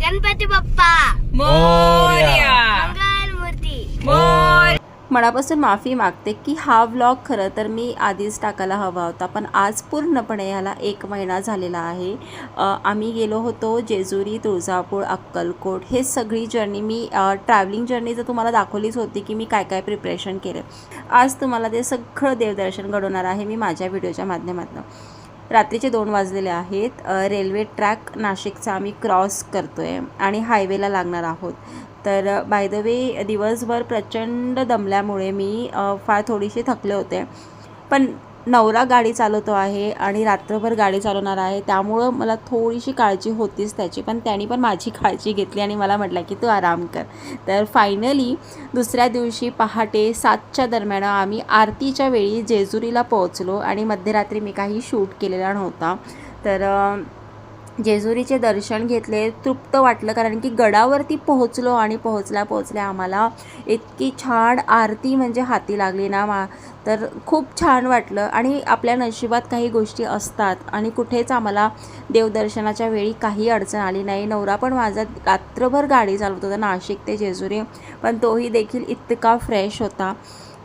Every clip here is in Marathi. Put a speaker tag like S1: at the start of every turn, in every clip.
S1: गणपती बाप्पा.
S2: मोरया.
S1: मंगल मूर्ती
S2: मोर.
S3: मनापासून माफी मागते की हा व्लॉग खरं तर मी आधीच टाकायला हवा होता पण आज पूर्णपणे ह्याला एक महिना झालेला आहे. आम्ही गेलो होतो जेजुरी तुळजापूर अक्कलकोट. हे सगळी जर्नी मी ट्रॅव्हलिंग जर्नी जर तुम्हाला दाखवलीच होती की मी काय काय प्रिपरेशन केलं. आज तुम्हाला ते सगळं देवदर्शन घडवणार आहे मी माझ्या व्हिडिओच्या माध्यमातून. रात्रीचे दोन वाजलेले आहेत. रेल्वे ट्रॅक नाशिकचा आम्ही क्रॉस करतो आहे आणि हायवेला लागणार आहोत. तर बाय द वे दिवसभर प्रचंड दमल्यामुळे मी फार थोडीशी थकले होते. पण नवरा गाडी चालवतो आहे आणि रात्रभर गाडी चालवणार आहे. त्यामुळं मला थोडीशी काळजी होतीच त्याची पण त्याने पण माझी काळजी घेतली आणि मला म्हटलं की तू आराम कर. तर फायनली दुसऱ्या दिवशी पहाटे सातच्या दरम्यान आम्ही आरतीच्या वेळी जेजुरीला पोहोचलो आणि मध्यरात्री मी काही शूट केलेला नव्हता. तर जेजुरीचे दर्शन घेतले तृप्त वाटलं कारण की गडावरती पोहोचलो आणि पोहोचल्या पोहोचल्या आम्हाला इतकी छान आरती म्हणजे हाती लागली ना मा. तर खूप छान वाटलं आणि आपल्या नशिबात काही गोष्टी असतात आणि कुठेच आम्हाला देवदर्शनाच्या वेळी काही अडचण आली नाही. नवरा पण माझा रात्रभर गाडी चालवत होता नाशिक ते जेजुरी पण तोही देखील इतका फ्रेश होता.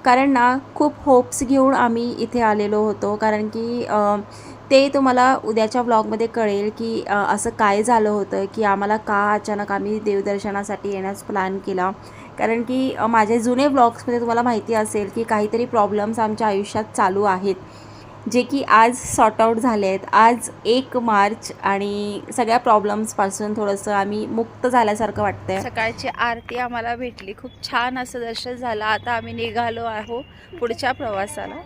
S3: कारण ना खूप होप्स घेऊन आम्ही इथे आलेलो होतो कारण की ते तुम्हाला उद्याच्या व्लॉगमध्ये कळेल की असं काय झालं होतं की आम्हाला का अचानक आम्ही देवदर्शनासाठी येण्यास प्लॅन केला. कारण की माझे जुने ब्लॉग्समध्ये तुम्हाला माहिती असेल की काहीतरी प्रॉब्लेम्स आमच्या आयुष्यात चालू आहेत. जे की आज सॉर्ट आऊट झाले आहेत. आज एक मार्च आणि सगळ्या प्रॉब्लेम्सपासून थोडंसं आम्ही मुक्त झाल्यासारखं वाटतंय. सकाळची आरती आम्हाला भेटली. खूप छान असं दर्शन झालं. आता आम्ही निघालो आहो पुढच्या प्रवासाला.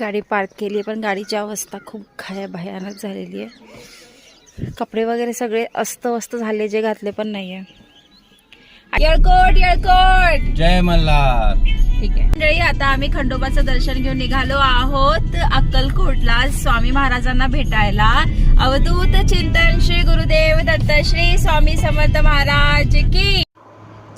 S3: गाडी पार्क केली आहे पण गाडीची अवस्था खूप खाया भयानक झालेली आहे. कपडे वगैरे सगळे अस्तव्यस्त झाले जे घातले पण नाही आहे येळकोट येळकोट!
S2: जय मल्हार.
S3: ठीक आहे. मंडळी आता आम्ही खंडोबाचं दर्शन घेऊन निघालो आहोत अक्कलकोटला. स्वामी महाराजांना भेटायला. अवधूत चिंतन श्री गुरुदेव दत्त श्री स्वामी समर्थ महाराज की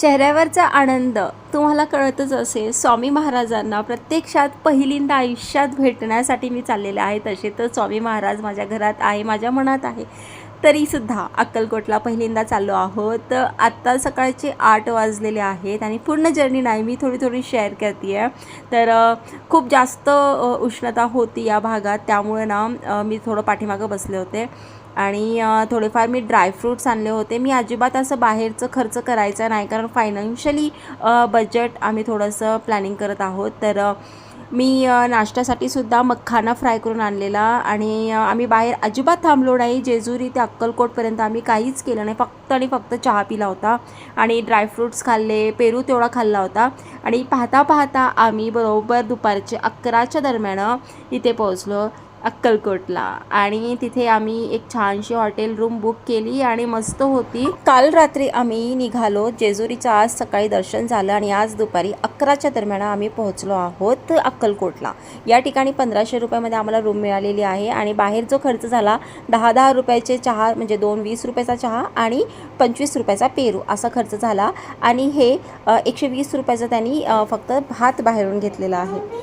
S3: चेहऱ्यावरचा आनंद तुम्हाला कळतच असेल. स्वामी महाराजांना प्रत्यक्षात पहिल्यांदा आयुष्यात भेटण्यासाठी मी चाललेले आहे. तसे तर स्वामी महाराज माझ्या घरात आहे माझ्या मनात आहे. तरीसुद्धा अक्कलकोटला पहिल्यांदा चाललो आहोत. आत्ता सकाळचे आठ वाजलेले आहेत आणि पूर्ण जर्नी नाही मी थोडी थोडी शेअर करते आहे तर खूप जास्त उष्णता होती या भागात. त्यामुळे ना मी थोडं पाठीमागं बसले होते. आणि थोडेफार मी ड्रायफ्रूट्स आणले होते. मी अजिबात असं बाहेरचं खर्च करायचा नाही कारण फायनान्शियली बजेट आम्ही थोडंसं प्लॅनिंग करत आहोत. तर मी नाश्त्यासाठी सुद्धा मखाना फ्राय करून आणलेला आणि आम्ही बाहेर अजिबात थांबलो नाही. जेजुरी ते अक्कलकोटपर्यंत आम्ही काहीच केलं नाही. फक्त आणि फक्त चहा पिला होता आणि ड्रायफ्रूट्स खाल्ले पेरू तेवढा खाल्ला होता. आणि पाहता पाहता आम्ही बरोबर दुपारचे अकराच्या दरम्यान इथे पोहोचलो. अक्कलकोटला. आणि तिथे आम्ही एक छानशी हॉटेल रूम बुक केली आणि मस्त होती. काल रात्री आम्ही निघालो. जेजुरीचं आज सकाळी दर्शन झालं आणि आज दुपारी अकराच्या दरम्यान आम्ही पोहोचलो आहोत अक्कलकोटला. या ठिकाणी पंधराशे रुपयामध्ये आम्हाला रूम मिळालेली आहे आणि बाहेर जो खर्च झाला दहा दहा रुपयाचे चहा म्हणजे दोन वीस रुपयाचा चहा आणि पंचवीस रुपयाचा पेरू असा खर्च झाला. आणि हे एकशे वीस रुपयाचा त्यांनी फक्त भात बाहेरून घेतलेला आहे.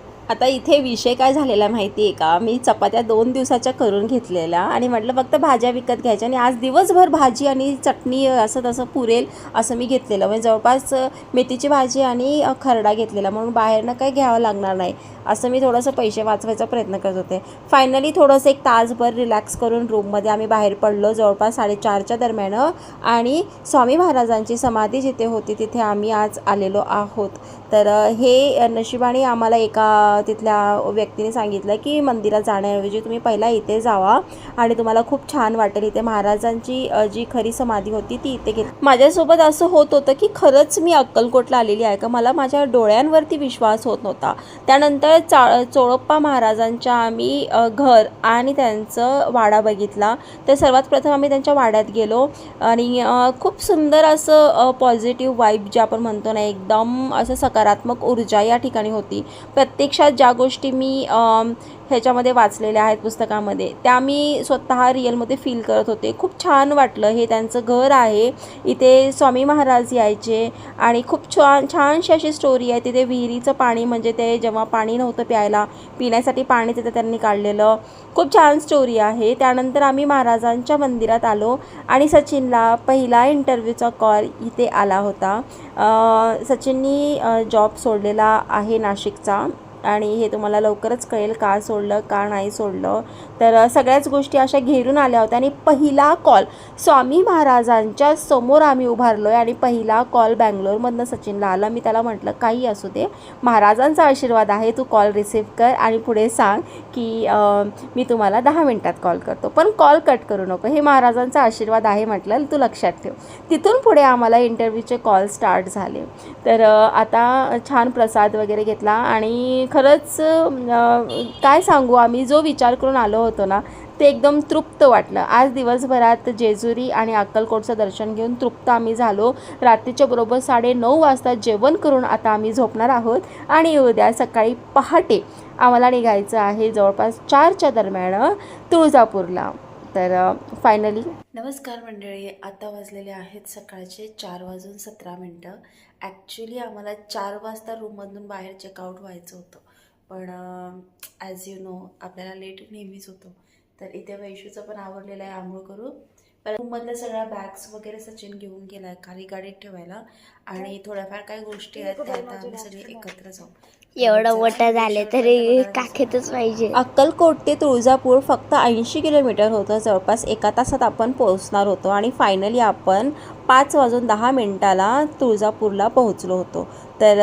S3: आता इथे विषय काय झालेला माहिती आहे का? मी चपात्या दोन दिवसाच्या करून घेतलेल्या आणि म्हटलं फक्त भाज्या विकत घ्यायच्या आणि आज दिवसभर भाजी आणि चटणी असं तसं पुरेल असं मी घेतलेलं. म्हणजे जवळपास मेथीची भाजी आणि खरडा घेतलेला. म्हणून बाहेरनं काही घ्यावं लागणार नाही असं मी थोडंसं पैसे वाचवायचा प्रयत्न करत होते. फायनली थोडंसं एक तासभर रिलॅक्स करून रूममध्ये आम्ही बाहेर पडलो. जवळपास साडेचारच्या दरम्यान आणि स्वामी महाराजांची समाधी जिथे होती तिथे आम्ही आज आलेलो आहोत. तर हे नशिबाने आम्हाला एका तिथल्या व्यक्तीने सांगितलं की मंदिरात जाण्याऐवजी तुम्ही पहिला इथे जावा आणि तुम्हाला खूप छान वाटेल. इथे महाराजांची जी खरी समाधी होती ती इथे घेतली माझ्यासोबत असं होत होतं की खरंच मी अक्कलकोटला आलेली आहे का? मला माझ्या डोळ्यांवरती विश्वास होत नव्हता. त्यानंतर चा चोळप्पा महाराजांच्या आम्ही घर आणि त्यांचं वाडा बघितला. तर सर्वात प्रथम आम्ही त्यांच्या वाड्यात गेलो आणि खूप सुंदर असं पॉझिटिव्ह वाईब जे आपण म्हणतो ना एकदम असं सकारात्मक ऊर्जा या ठिकाणी होती. प्रत्यक्ष प्रत्यक्षात ज्या गोष्टी मी ह्याच्यामध्ये वाचलेल्या आहेत पुस्तकामध्ये त्या मी स्वतः रिअलमध्ये फील करत होते. खूप छान वाटलं हे त्यांचं घर आहे. इथे स्वामी महाराज यायचे आणि खूप छान छानशी अशी स्टोरी आहे. तिथे विहिरीचं पाणी म्हणजे ते जेव्हा पाणी नव्हतं प्यायला पिण्यासाठी पाणी तिथे त्यांनी काढलेलं. खूप छान स्टोरी आहे. त्यानंतर आम्ही महाराजांच्या मंदिरात आलो आणि सचिनला पहिला इंटरव्ह्यूचा कॉल इथे आला होता. सचिननी जॉब सोडलेला आहे नाशिकचा. आणि हे तुम्हाला लवकरच कळेल का सोडलं का नाही सोडलं. तर सगळ्याच गोष्टी अशा घेरून आल्या होत्या आणि पहिला कॉल स्वामी महाराजांच्या समोर आम्ही उभारलो आहे आणि पहिला कॉल बँगलोरमधनं सचिनला आला. मी त्याला म्हटलं काही असू दे. महाराजांचा आशीर्वाद आहे. तू कॉल रिसीव कर आणि पुढे सांग की मी तुम्हाला दहा मिनटात कॉल करतो. पण कॉल कट करू नको. हे महाराजांचा आशीर्वाद आहे म्हटलं. तू लक्षात ठेव. तिथून पुढे आम्हाला इंटरव्ह्यूचे कॉल स्टार्ट झाले. तर आता छान प्रसाद वगैरे घेतला आणि खरंच काय सांगू आम्ही जो विचार करून आलो होतो ना ते एकदम तृप्त वाटलं. आज दिवसभरात जेजुरी आणि अक्कलकोटचं दर्शन घेऊन तृप्त आम्ही झालो. रात्रीच्या बरोबर साडे नऊ वाजता जेवण करून आता आम्ही झोपणार आहोत. आणि उद्या सकाळी पहाटे आम्हाला निघायचं आहे जवळपास चारच्या दरम्यान तुळजापूरला. तर फायनली नमस्कार मंडळी आता वाजलेले आहेत सकाळचे चार वाजून सतरा मिनटं. ॲक्च्युली आम्हाला चार वाजता रूममधून बाहेर चेकआउट व्हायचं होतं. पण ॲज यू नो आपल्याला लेट नेहमीच होतो. तर इथे वैशूचं पण आवडलेलं आहे आंघोळ करू रूममधल्या सगळ्या बॅग्स वगैरे सचिन घेऊन गेला खाली गाडीत ठेवायला. आणि थोड्याफार काही गोष्टी आहेत त्या आता आम्ही सगळे एकत्र जाऊ.
S1: एवढं मोठं झालं तरी काखेतच पाहिजे.
S3: अक्कलकोट ते तुळजापूर फक्त ऐंशी किलोमीटर होतं. जवळपास एका तासात आपण पोहोचणार होतो. आणि फायनली आपण पाच वाजून दहा मिनटाला तुळजापूरला पोहोचलो होतो. तर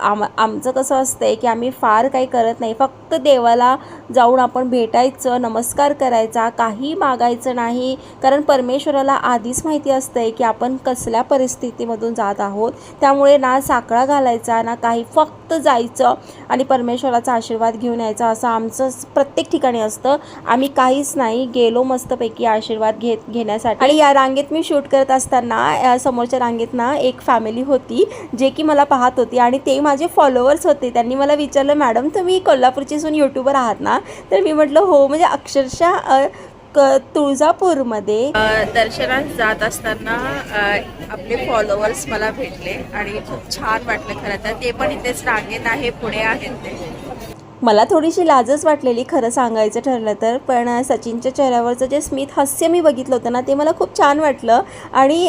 S3: आम आमचं कसं असतं आहे की आम्ही फार काही करत नाही. फक्त देवाला जाऊन आपण भेटायचं नमस्कार करायचा काही मागायचं नाही. कारण परमेश्वराला आधीच माहिती असतं आहे की आपण कसल्या परिस्थितीमधून जात आहोत. त्यामुळे ना साकळा घालायचा ना काही फक्त जायचं आणि परमेश्वराचा आशीर्वाद घेऊन यायचा असं आमचं प्रत्येक ठिकाणी असतं. आम्ही काहीच नाही गेलो मस्तपैकी आशीर्वाद घेत घेण्यासाठी. आणि या रांगेत मी शूट करत असताना समोरच्या रांगेत ना एक फॅमिली होती जे की मला पाहत होती आणि ते माझे फॉलोअर्स होते. त्यांनी मला विचारलं मॅडम तुम्ही कोल्हापूरची सून यूट्यूबर आहात ना? तर मी म्हटलं हो म्हणजे अक्षरशः क तुळजापूरमध्ये दर्शनात जात असताना आपले फॉलोअर्स मला भेटले आणि खूप छान वाटलं खरं तर. ते पण इथेच रांगेत आहे पुढे आहेत ते. मला थोडीशी लाजच वाटलेली खरं सांगायचं ठरलं तर पण सचिनच्या चेहऱ्यावरचं जे स्मित हास्य मी बघितलं होतं ना ते मला खूप छान वाटलं. आणि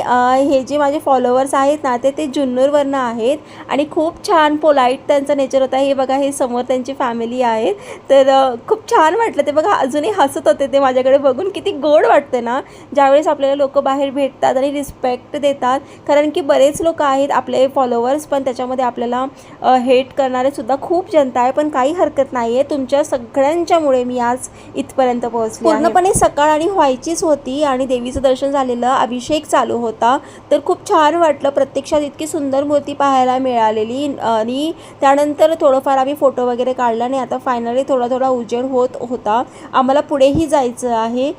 S3: हे जे माझे फॉलोअर्स आहेत ना ते ते जुन्नूरवरनं आहेत आणि खूप छान पोलाईट त्यांचं नेचर होता. हे बघा हे समोर त्यांची फॅमिली आहेत. तर खूप छान वाटलं ते बघा अजूनही हसत होते ते माझ्याकडे बघून. किती गोड वाटते ना. ज्यावेळेस आपल्याला लोक बाहेर भेटतात आणि रिस्पेक्ट देतात कारण की बरेच लोक आहेत आपले फॉलोअर्स पण त्याच्यामध्ये आपल्याला हेट करणारे सुद्धा खूप जनता आहे. पण काही हरकत नाही आहे तुमच्या सगळ्यांच्यामुळे मी आज इथपर्यंत पोहोचले पूर्णपणे सकाळ आणि व्हायचीच होती आणि देवीचं दर्शन झालेलं अभिषेक चालू होता. तर खूप छान वाटलं. प्रत्यक्षात इतकी सुंदर मूर्ती पाहायला मिळालेली. आणि त्यानंतर थोडंफार आम्ही फोटो वगैरे काढला आणि आता फायनली थोडा थोडा उजेड होत होता. आम्हाला पुढेही जायचं आहे.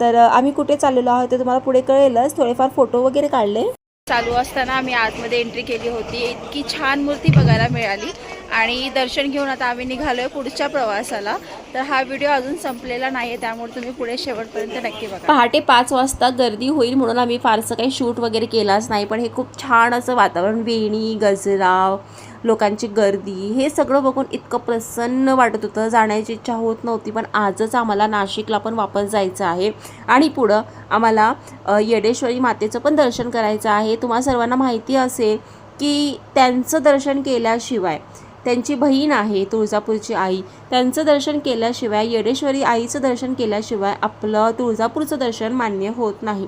S3: तर आम्ही कुठे चाललेलो आहोत ते तुम्हाला पुढे कळेलच. थोडेफार फोटो वगैरे काढले. चालू असताना आम्ही आतमध्ये एंट्री केली होती. इतकी छान मूर्ती बघायला मिळाली. आणि दर्शन घेऊन आता आम्ही निघालो आहे पुढच्या प्रवासाला. तर हा व्हिडिओ अजून संपलेला नाही आहे त्यामुळे तुम्ही पुढे शेवटपर्यंत नक्की बघा. पहाटे पाच वाजता गर्दी होईल म्हणून आम्ही फारसं काही शूट वगैरे केलाच नाही पण हे खूप छान असं वातावरण वेणी गजराव लोकांची गर्दी हे सगळं बघून इतकं प्रसन्न वाटत होतं. जाण्याची इच्छा होत नव्हती पण आजच आम्हाला नाशिकला पण वापस जायचं आहे. आणि पुढं आम्हाला येडेश्वरी मातेचं पण दर्शन करायचं आहे. तुम्हा सर्वांना माहिती असेल की त्यांचं दर्शन केल्याशिवाय त्यांची बहीण आहे तुळजापूरची आई. त्यांचं दर्शन केल्याशिवाय येडेश्वरी आईचं दर्शन केल्याशिवाय आपलं तुळजापूरचं दर्शन मान्य होत नाही.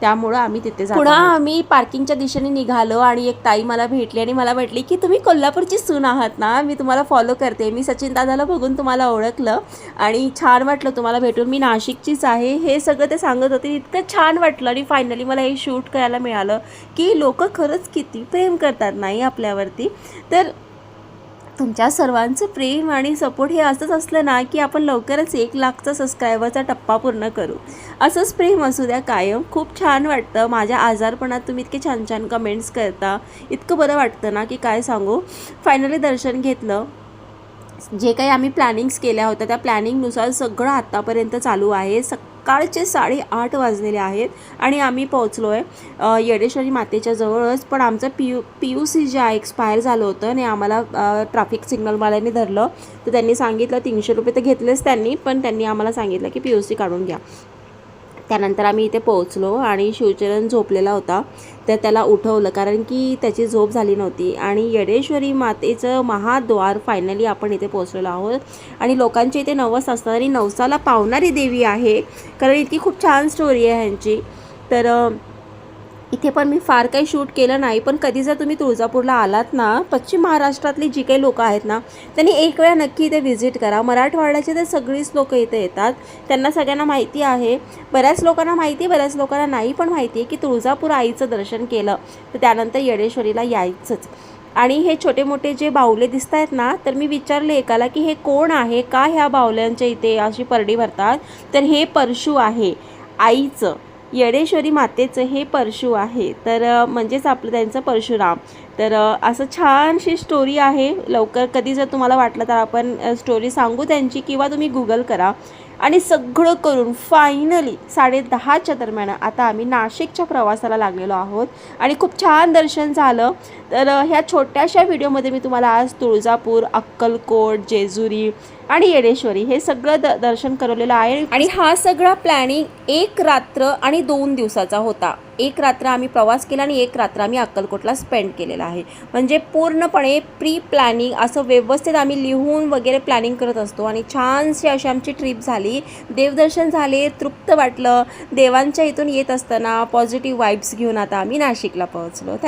S3: त्यामुळं आम्ही तिथे पुन्हा आम्ही पार्किंगच्या दिशेने निघालो आणि एक ताई मला भेटली आणि मला म्हटली की तुम्ही कोल्हापूरची सून आहात ना मी तुम्हाला फॉलो करते. मी सचिन दादाला बघून तुम्हाला ओळखलं आणि छान वाटलं तुम्हाला भेटून. मी नाशिकचीच आहे. हे सगळं ते सांगत होते. इतकं छान वाटलं आणि फायनली मला हे शूट करायला मिळालं की लोक खरंच किती प्रेम करतात नाही आपल्यावरती. तर तुमच्या सर्वांचं प्रेम आणि सपोर्ट हे असंच असलं ना की आपण लवकरच एक लाखचा सबस्क्रायबरचा टप्पा पूर्ण करू. असंच प्रेम असू द्या कायम. खूप छान वाटतं माझ्या आजारपणात तुम्ही इतके छान छान कमेंट्स करता. इतकं बरं वाटतं ना की काय सांगू? फायनली दर्शन घेतलं. जे काही आम्ही प्लॅनिंग्स केल्या होत्या त्या प्लॅनिंगनुसार सगळं आत्तापर्यंत चालू आहे. सकाळचे साडेआठ वाजलेले आहेत आणि आम्ही पोहोचलो आहे येडेश्वरी मातेच्या जवळच. पण आमचं P U P U C जे आहे एक्सपायर झालं होतं आणि आम्हाला ट्रॅफिक सिग्नलवाल्यांनी धरलं. तर त्यांनी सांगितलं तीनशे रुपये तर घेतलेच त्यांनी पण त्यांनी आम्हाला सांगितलं की पी यू सी काढून घ्या. त्यानंतर आम्ही इथे पोहोचलो आणि शिवचरण झोपलेला होता. तर त्याला उठवलं कारण की त्याची झोप झाली नव्हती. आणि येडेश्वरी मातेचं महाद्वार फायनली आपण इथे पोहोचलेलो आहोत. आणि लोकांचे इथे नवस असतात आणि नवसाला पावणारी देवी आहे. कारण इतकी खूप छान स्टोरी आहे ह्यांची. तर इथे पण मी फार काही शूट केलं नाही पण कधी जर तुम्ही तुळजापूरला आलात ना पश्चिम महाराष्ट्रातली जी काही लोकं आहेत ना त्यांनी एक वेळा नक्की इथे व्हिजिट करा. मराठवाड्याचे तर सगळीच लोकं इथे येतात. त्यांना सगळ्यांना माहिती आहे. बऱ्याच लोकांना माहिती आहे बऱ्याच लोकांना नाही पण माहिती आहे की तुळजापूर आईचं दर्शन केलं तर त्यानंतर येडेश्वरीला यायचंच. आणि हे छोटे मोठे जे बाहुले दिसत आहेत ना तर मी विचारले एकाला की हे कोण आहे? का ह्या बाहुल्यांच्या इथे अशी परडी भरतात? तर हे परशू आहे आईचं. येडेश्वरी मातेचं हे परशु आहे. तर म्हणजेच आपलं त्यांचं परशुराम. तर असं छानशी स्टोरी आहे. लवकर कधी जर तुम्हाला वाटलं तर आपण स्टोरी सांगू त्यांची किंवा तुम्ही गुगल करा. आणि सगळं करून फायनली साडे दहाच्या दरम्यान आता आम्ही नाशिकच्या प्रवासाला लागलेलो आहोत. आणि खूप छान दर्शन झालं. तर ह्या छोट्याशा व्हिडिओमध्ये मी तुम्हाला आज तुळजापूर अक्कलकोट जेजुरी आणि येडेश्वरी हे सगळं द दर्शन करवलेलं आहे. आणि हा सगळा प्लॅनिंग एक रात्र आणि दोन दिवसाचा होता. एक रात्र आम्ही प्रवास केला आणि एक रात्र आम्ही अक्कलकोटला स्पेंड केलेला आहे. म्हणजे पूर्णपणे प्री प्लॅनिंग असं व्यवस्थित आम्ही लिहून वगैरे प्लॅनिंग करत असतो आणि छानशी अशी आमची ट्रिप झाली. देवदर्शन झाले तृप्त वाटलं. देवांच्या इथून येत असताना पॉझिटिव्ह वाईब्स घेऊन आता आम्ही नाशिकला पोहोचलो. थँक